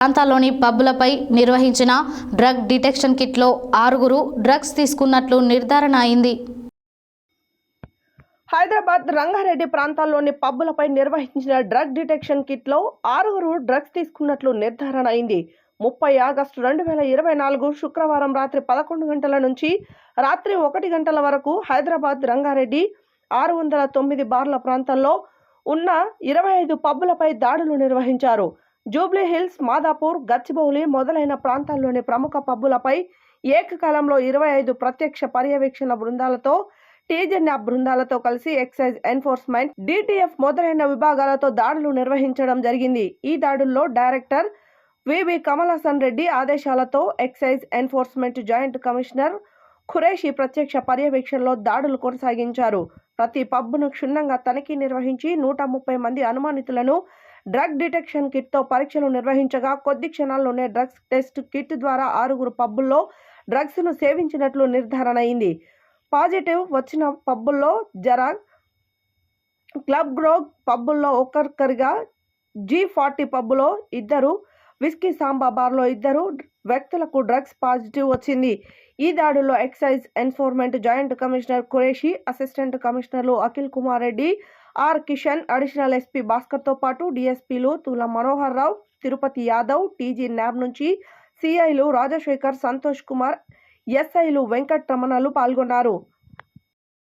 ప్రాంతాల్లోని పబ్బులపై నిర్వహించిన drug detection కిట్లో ఆరుగురు డ్రగ్స్ తీసుకున్నట్లు నిర్ధారణ అయింది. హైదరాబాద్ రంగారెడ్డి ప్రాంతాల్లోని పబ్బులపై నిర్వహించిన డ్రగ్ డిటెక్షన్ కిట్లో ఆరుగురు డ్రగ్స్ తీసుకున్నట్లు నిర్ధారణ అయింది. ముప్పై ఆగస్టు రెండు వేల ఇరవై నాలుగు శుక్రవారం రాత్రి పదకొండు గంటల నుంచి రాత్రి ఒకటి గంటల వరకు హైదరాబాద్ రంగారెడ్డి ఆరు వందల తొమ్మిది బార్ల ప్రాంతాల్లో ఉన్న ఇరవై ఐదు పబ్బులపై దాడులు నిర్వహించారు. జూబ్లీ హిల్స్ మాదాపూర్ గచ్చిబౌలి మొదలైన ప్రాంతాల్లోని ప్రముఖ పబ్బులపై ఏకకాలంలో ఇరవై ఐదు ప్రత్యక్ష పర్యవేక్షణ బృందాలతో టీజెన్యాప్ బృందాలతో కలిసి ఎక్సైజ్ ఎన్ఫోర్స్మెంట్ డిటిఎఫ్ మొదలైన విభాగాలతో దాడులు నిర్వహించడం జరిగింది. ఈ దాడుల్లో డైరెక్టర్ వివి కమలాసన్ రెడ్డి ఆదేశాలతో excise enforcement joint commissioner Qureshi ప్రత్యక్ష పర్యవేక్షణలో దాడులు కొనసాగించారు. ప్రతి పబ్బును క్షుణ్ణంగా తనిఖీ నిర్వహించి నూట ముప్పై మంది అనుమానితులను డ్రగ్ డిటెక్షన్ కిట్తో పరీక్షలు నిర్వహించగా కొద్ది క్షణాల్లోనే డ్రగ్స్ టెస్ట్ కిట్ ద్వారా ఆరుగురు పబ్బుల్లో డ్రగ్స్ను సేవించినట్లు నిర్ధారణ అయింది. పాజిటివ్ వచ్చిన పబ్బుల్లో జరాగ్ క్లబ్ గ్రోగ్ పబ్బుల్లో ఒక్కొక్కరిగా జీ ఫార్టీ పబ్బులో ఇద్దరు విస్కీ సాంబా బార్లో ఇద్దరు వ్యక్తులకు డ్రగ్స్ పాజిటివ్ వచ్చింది. ఈ దాడుల్లో excise enforcement joint commissioner Qureshi assistant కమిషనర్లు Akhil Kumar Reddy R Kishan additional SP భాస్కర్తో పాటు డిఎస్పీలు తుల మనోహర్ రావు తిరుపతి యాదవ్ టీజీ న్యాబ్ నుంచి సిఐలు రాజశేఖర్ సంతోష్ కుమార్ ఎస్ఐలు వెంకట్ రమణలు పాల్గొన్నారు.